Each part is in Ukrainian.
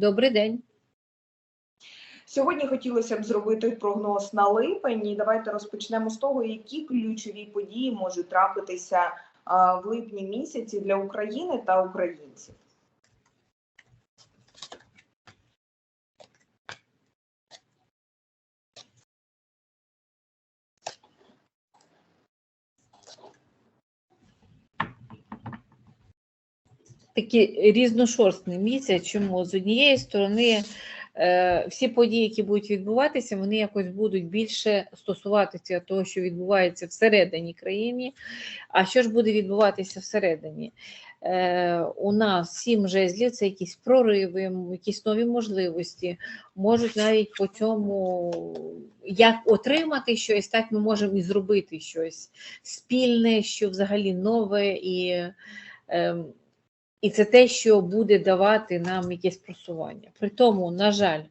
Добрий день. Сьогодні хотілося б зробити прогноз на липень. І Давайте розпочнемо з того, які ключові події можуть трапитися в липні місяці для України та українців. Такий різношорстний місяць. Чому з однієї сторони е, всі події, які будуть відбуватися, вони якось будуть більше стосуватися того, що відбувається всередині країни. А що ж буде відбуватися всередині? Е, у нас сім жезлів це якісь прориви, якісь нові можливості. Можуть навіть по цьому як отримати щось, так ми можемо і зробити щось спільне, що взагалі нове і. І це те, що буде давати нам якесь просування. При тому, на жаль,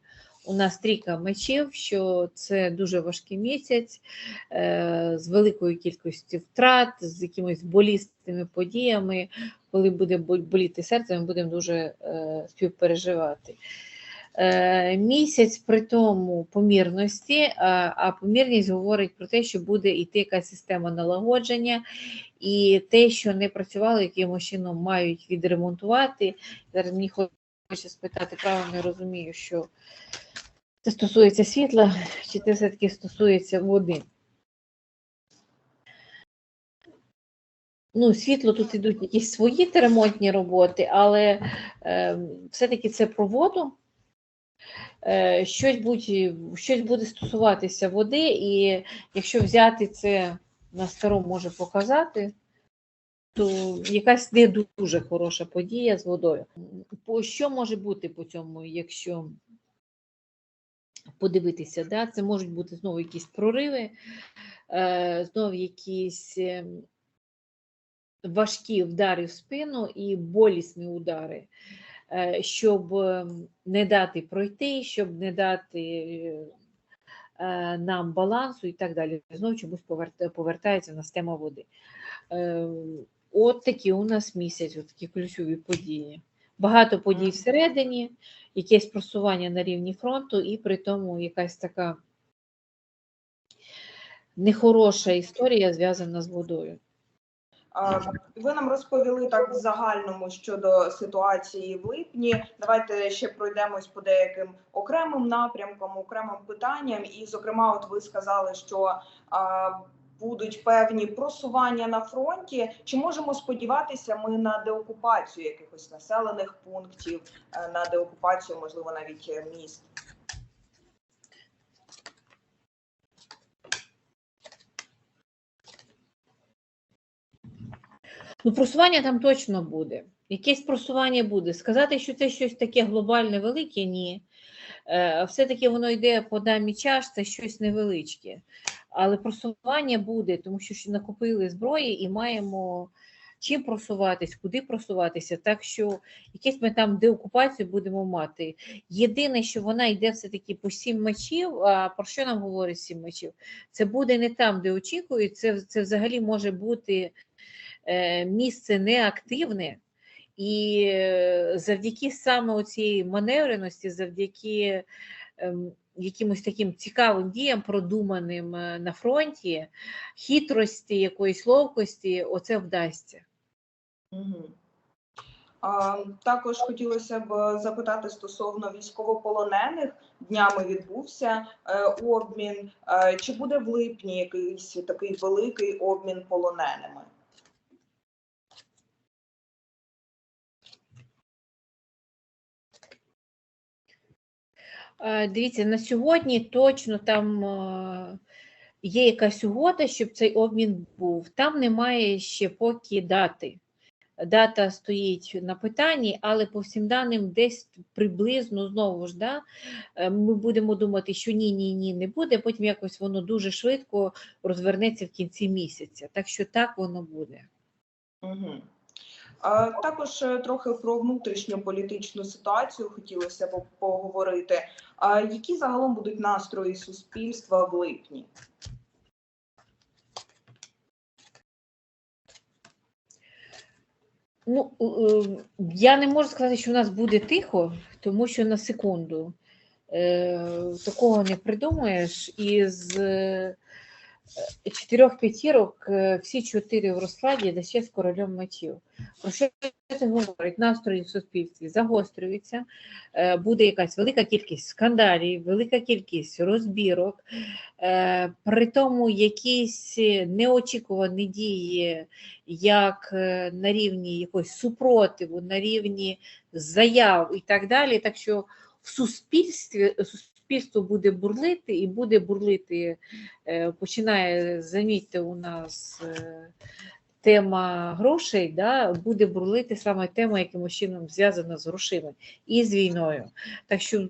у нас трійка мечів, що це дуже важкий місяць е, з великою кількістю втрат, з якимись болісними подіями. Коли буде боліти серце, ми будемо дуже е, співпереживати. Е, місяць при тому помірності, а, а помірність говорить про те, що буде йти якась система налагодження, і те, що не працювало, якимось чином мають відремонтувати. Зараз мені хочеться спитати, правильно розумію, що це стосується світла, чи це все-таки стосується води. Ну, світло тут ідуть якісь свої ремонтні роботи, але е, все-таки це про воду. Е, щось, будь, щось буде стосуватися води, і якщо взяти це на старому може показати, то якась не дуже хороша подія з водою. По що може бути по цьому, якщо подивитися? Да? Це можуть бути знову якісь прориви, е, знову якісь ем, важкі удари в спину і болісні удари, е, щоб ем, не дати пройти, щоб не дати е, нам балансу і так далі. Знову чомусь повертається на тема води. Е, От такі у нас місяць, от такі ключові події. Багато подій всередині, якесь просування на рівні фронту, і при тому якась така нехороша історія зв'язана з водою. Ви нам розповіли так в загальному щодо ситуації в липні. Давайте ще пройдемось по деяким окремим напрямкам, окремим питанням. І, зокрема, от ви сказали, що а, будуть певні просування на фронті. Чи можемо сподіватися ми на деокупацію якихось населених пунктів, е, на деокупацію, можливо, навіть міст? Ну, просування там точно буде. Якесь просування буде. Сказати, що це щось таке глобальне, велике, ні. Е, Все-таки воно йде по дамі чаш, це щось невеличке. Але просування буде, тому що накопили зброї і маємо чим просуватись, куди просуватися. Так що якесь ми там деокупацію будемо мати. Єдине, що вона йде все-таки по сім мечів. А про що нам говорить сім мечів? Це буде не там, де очікують, це, це взагалі може бути місце неактивне, і е, завдяки саме цієї маневреності, завдяки ем, якимось таким цікавим діям, продуманим е, на фронті, хитрості, якоїсь ловкості, оце вдасться. Угу. А, також хотілося б запитати стосовно військовополонених. Днями відбувся е, обмін. Е, чи буде в липні якийсь такий великий обмін полоненими? Дивіться, на сьогодні точно там е, є якась угода, щоб цей обмін був. Там немає ще поки дати. Дата стоїть на питанні, але по всім даним десь приблизно знову ж да, е, ми будемо думати, що ні, ні, ні, не буде. Потім якось воно дуже швидко розвернеться в кінці місяця. Так що так воно буде. Угу. Також е, трохи про внутрішню політичну ситуацію хотілося б поговорити. Які загалом будуть настрої суспільства в липні? Ну, е, я не можу сказати, що у нас буде тихо, тому що на секунду е, такого не придумаєш. Із е, чотирьох п'ятірок е, всі чотири в розкладі да ще з королем мечів. Про що це говорить? Настрої в суспільстві загострюються, е, буде якась велика кількість скандалів, велика кількість розбірок, е, при тому якісь неочікувані дії, як е, на рівні якогось супротиву, на рівні заяв і так далі. Так що в суспільстві суспільство буде бурлити і буде бурлити, е, починає, замітьте, у нас е, тема грошей, да, буде бурлити саме тема, якимось чином зв'язана з грошима і з війною. Так що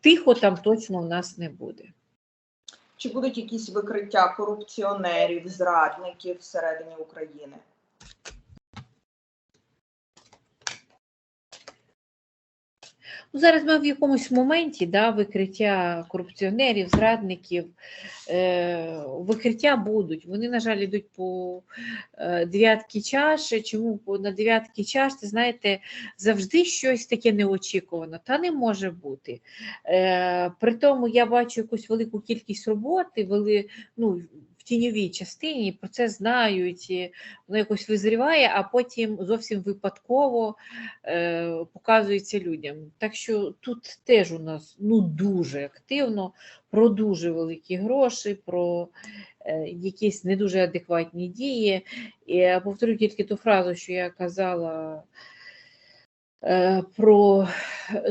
тихо там точно у нас не буде. Чи будуть якісь викриття корупціонерів, зрадників всередині України? Ну, зараз ми в якомусь моменті да, викриття корупціонерів, зрадників, е, викриття будуть. Вони, на жаль, йдуть по е, дев'ятки чаші. Чому на дев'ятки чаші, знаєте, завжди щось таке неочікуване, та не може бути. Е, при тому я бачу якусь велику кількість роботи, вели, ну, тіньовій частині, про це знають, і воно якось визріває, а потім зовсім випадково е, показується людям. Так що тут теж у нас ну, дуже активно про дуже великі гроші, про е, якісь не дуже адекватні дії. І я повторю тільки ту фразу, що я казала. Е, Про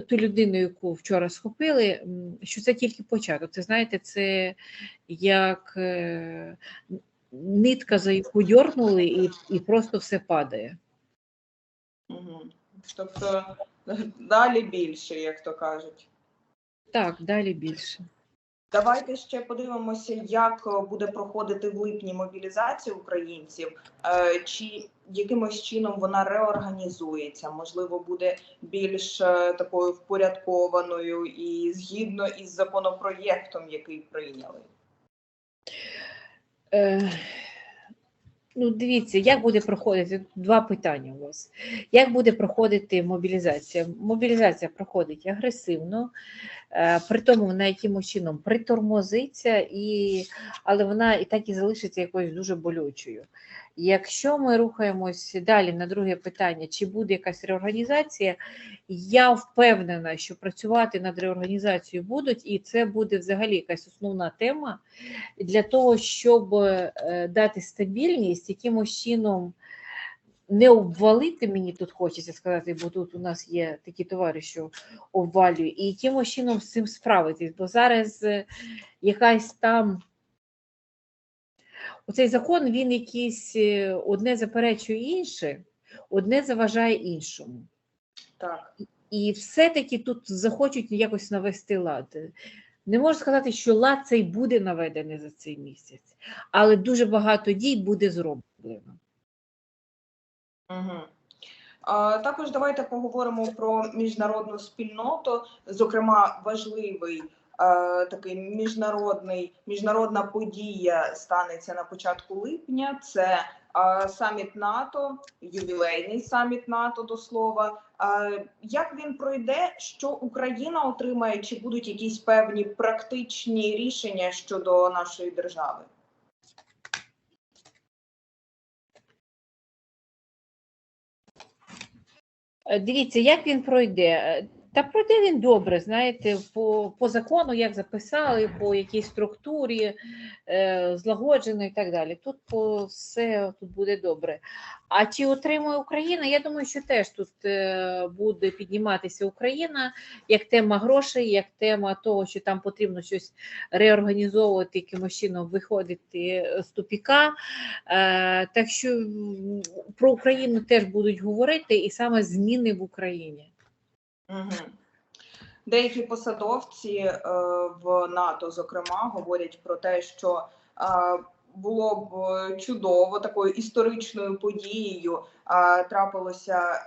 ту людину, яку вчора схопили, що це тільки початок. Це знаєте, це як е, нитка, за яку дьорнули, і, і просто все падає. Угу. Тобто далі більше, як то кажуть. Так, далі більше. Давайте ще подивимося, як е, буде проходити в липні мобілізація українців, Е, чи якимось чином вона реорганізується, можливо, буде більш е, такою впорядкованою і згідно із законопроєктом, який прийняли. Е, ну, дивіться, як буде проходити два питання у вас. Як буде проходити мобілізація? Мобілізація проходить агресивно, при тому вона якимось чином притормозиться, і, але вона і так і залишиться якоюсь дуже болючою. Якщо ми рухаємось далі на друге питання, чи буде якась реорганізація, я впевнена, що працювати над реорганізацією будуть, і це буде взагалі якась основна тема для того, щоб е, дати стабільність, якимось чином не обвалити, мені тут хочеться сказати, бо тут у нас є такі товариші, що обвалюють, і якимось чином з цим справитись, бо зараз е, якась там. Оцей закон він якийсь е, одне заперечує інше, одне заважає іншому. Так. І все-таки тут захочуть якось навести лад. Не можу сказати, що лад цей буде наведений за цей місяць, але дуже багато дій буде зроблено. Угу. Також давайте поговоримо про міжнародну спільноту. Зокрема, важливий такий міжнародний міжнародна подія станеться на початку липня. Це саміт НАТО, ювілейний саміт НАТО до слова. Як він пройде? Що Україна отримає? Чи будуть якісь певні практичні рішення щодо нашої держави? Дивіться, як він пройде. Е, Та пройде він добре, знаєте, по, по закону, як записали, по якійсь структурі, е, злагоджено і так далі. Тут по все тут буде добре. А чи отримує Україна? Я думаю, що теж тут е, буде підніматися Україна як тема грошей, як тема того, що там потрібно щось реорганізовувати, якимось чином виходити з тупіка. Е, так що про Україну теж будуть говорити, і саме зміни в Україні. Деякі посадовці е, в НАТО, зокрема, говорять про те, що е, було б е, чудово такою історичною подією трапилося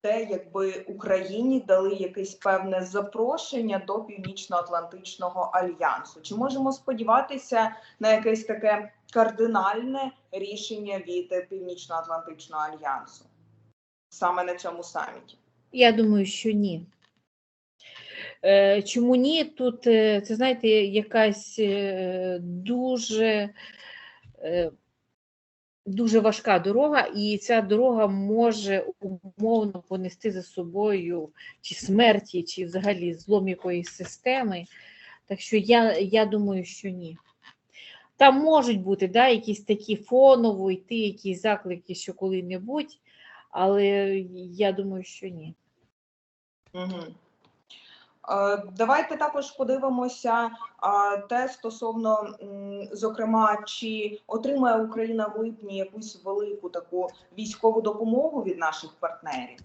те, якби Україні дали якесь певне запрошення до Північно-Атлантичного альянсу. Чи можемо сподіватися на якесь таке кардинальне рішення від Північно-Атлантичного альянсу? саме на цьому саміті? Я думаю, що ні. Е, Чому ні? Тут, е, це знаєте, якась е, дуже, дуже важка дорога, і ця дорога може умовно понести за собою чи смерті, чи взагалі злом якоїсь системи. Так що я, я думаю, що ні. Там можуть бути да, якісь такі фоново йти, якісь заклики, що коли-небудь, але я думаю, що ні. Угу. Е, Давайте також подивимося те стосовно, зокрема, чи отримає Україна в липні якусь велику таку військову допомогу від наших партнерів?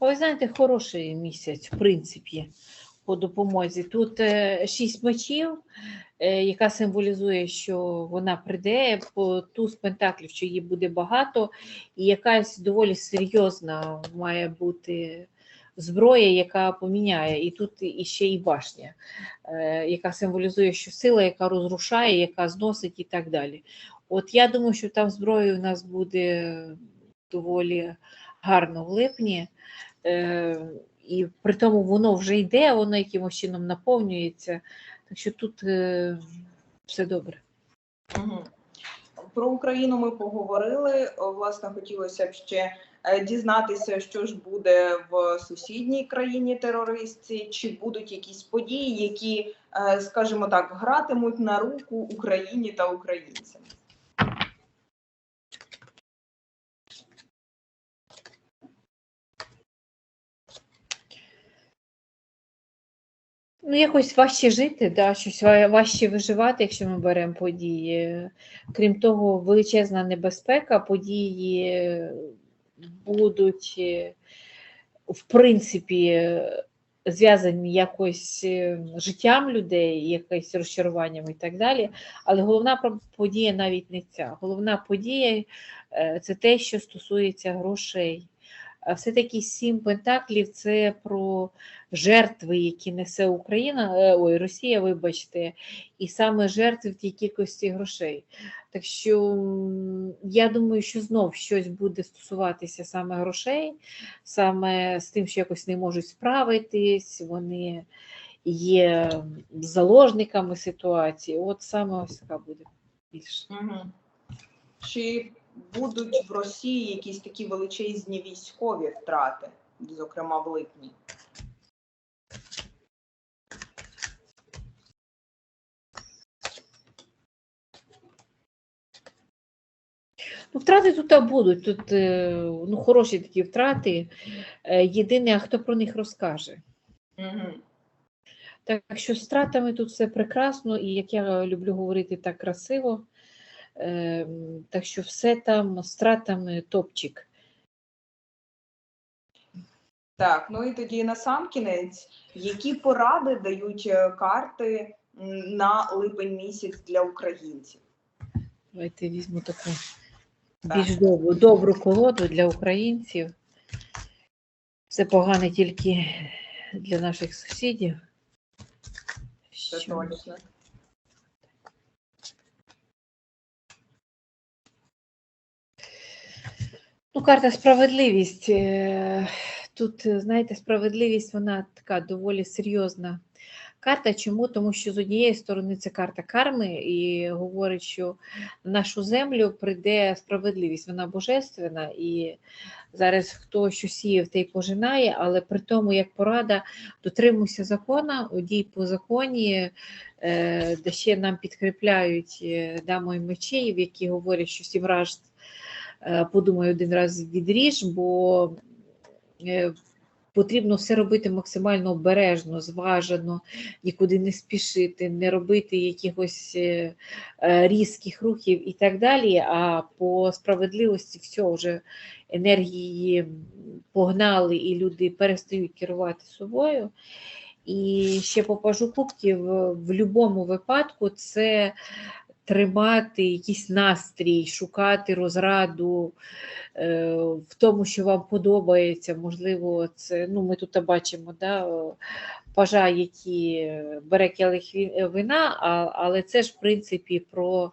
Ви знаєте, хороший місяць, в принципі, по допомозі. Тут е, шість мечів, е, яка символізує, що вона прийде, по туз пентаклів, що її буде багато, і якась доволі серйозна має бути зброя, яка поміняє. І тут іще і башня, е, яка символізує, що сила, яка розрушає, яка зносить і так далі. От я думаю, що там зброї у нас буде доволі гарно в липні. І при тому воно вже йде, воно якимось чином наповнюється. Так що тут е, все добре. Про Україну ми поговорили. Власне, хотілося б ще е, дізнатися, що ж буде в сусідній країні терористці, чи будуть якісь події, які, е, скажімо так, гратимуть на руку Україні та українцям. Ну, якось важче жити, да, щось важче виживати, якщо ми беремо події. Крім того, величезна небезпека, події будуть, е, в принципі, е, зв'язані якось е, життям людей, якось розчаруванням і так далі. Але головна подія навіть не ця. Головна подія е, це те, що стосується грошей. Все-таки сім пентаклів це про жертви, які несе Україна, е, ой, Росія, вибачте, і саме жертви в тій кількості грошей. Так що я думаю, що знов щось буде стосуватися саме грошей, саме з тим, що якось не можуть справитись, вони є заложниками ситуації. От саме ось така буде більше. Угу. Чи будуть в Росії якісь такі величезні військові втрати, зокрема в липні? Ну, втрати тут будуть, тут е, ну, хороші такі втрати. Е, Єдине, а хто про них розкаже. Угу. Так що з втратами тут все прекрасно, і як я люблю говорити так красиво, так що все там з втратами топчик. Так, ну і тоді на сам кінець, які поради дають е, карти на липень місяць для українців? Давайте візьму таку Так. більш добру, добру колоду для українців. Все погане тільки для наших сусідів. Це точно. Ну, карта справедливість. Е, Тут, е, знаєте, справедливість вона така доволі серйозна карта. Чому? Тому що з однієї сторони це карта карми і говорить, що на нашу землю прийде справедливість, вона божественна, і зараз хто що сіє, те й пожинає, але при тому, як порада, дотримуйся закона, дій по законі, е, де ще нам підкріпляють е, дамою мечей, які говорять, що сім раз е, подумай один раз відріж, бо е, потрібно все робити максимально обережно, зважено, нікуди не спішити, не робити якихось е, різких рухів і так далі. А по справедливості все вже енергії погнали, і люди перестають керувати собою. І ще по пажу кубків в будь-якому випадку це тримати якийсь настрій, шукати розраду е, в тому, що вам подобається. Можливо, це ну, ми тут бачимо да, пажа, які бере келих вина, а, але це ж в принципі про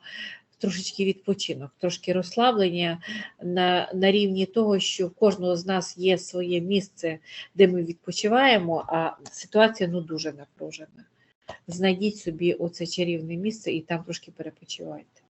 трошечки відпочинок, трошки розслаблення на, на рівні того, що в кожного з нас є своє місце, де ми відпочиваємо, а ситуація ну дуже напружена. Знайдіть собі оце чарівне місце і там трошки перепочивайте.